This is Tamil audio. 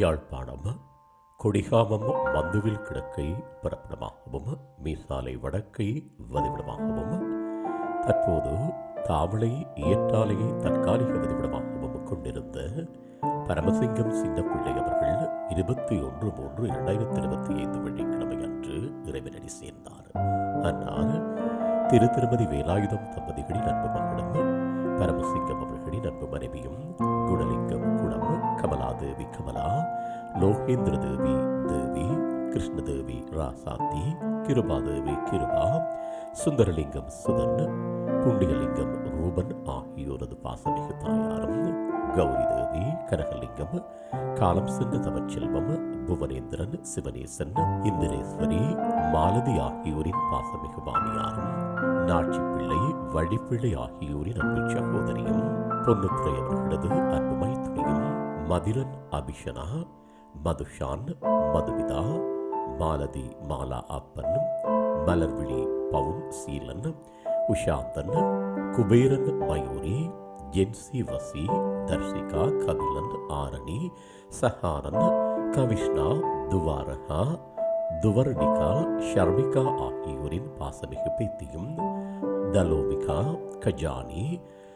யாழ்ப்பாணம் கொடிகாமம் மந்துவில் கிழக்கை பிறப்பிடமாகவும் மீசாலை வடக்கை வதிவிடமாகவும் தற்போது தாமலை இயற்றாலையை தற்காலிக வதிவிடமாகவும் கொண்டிருந்த பரமசிங்கம் சின்னப்பிள்ளை அவர்கள் இருபத்தி ஒன்று மூன்று இரண்டாயிரத்தி இருபத்தி ஐந்து வெள்ளிக்கிழமை அன்று இறைவனடி சேர்ந்தார். அன்னார் திரு திருமதி வேலாயுதம் தம்பதிகளின் அன்பு மகளும் பரமசிங்கம் அவர்களின் அன்பு மனைவியும் குணலிங்கம் கமலாதேவி கமலா லோகேந்திர தேவி தேவி கிருஷ்ணதேவி ராசாத்தி கிருபாதேவி கிருபா சுந்தரலிங்கம் சுதன் புண்டிகலிங்கம் ரூபன் ஆகியோரது பாசமிகு தாயாரும் கௌரி தேவி கனகலிங்கம் காலம் சென்ற தமிழ்ச்செல்வம் புவனேந்திரன் சிவனேசன் இந்திரேஸ்வரி மாலதி ஆகியோரின் பாசமிகு மாமியாரும் பிள்ளை வழிப்பிள்ளை ஆகியோரின் அன்பு சகோதரியும் பொன்னுத்துறை அவர்களது அன்பு மைத்துணியும் மதிரன் அபிஷனா மதுஷான் மதுவிதா மாலதி மாலா அப்பன் மலர்விழி பவுன் சீலன் உஷாந்தன் குபேரன் மயூரி ஜென்சி வசி தர்ஷிகா கபிலன் ஆரணி சஹானன் கவிஷ்ணா துவாரகா துவர்ணிகா ஷர்மிகா ஆகியோரின் பாசமிகு பேத்தியும் தலோமிகா கஜானி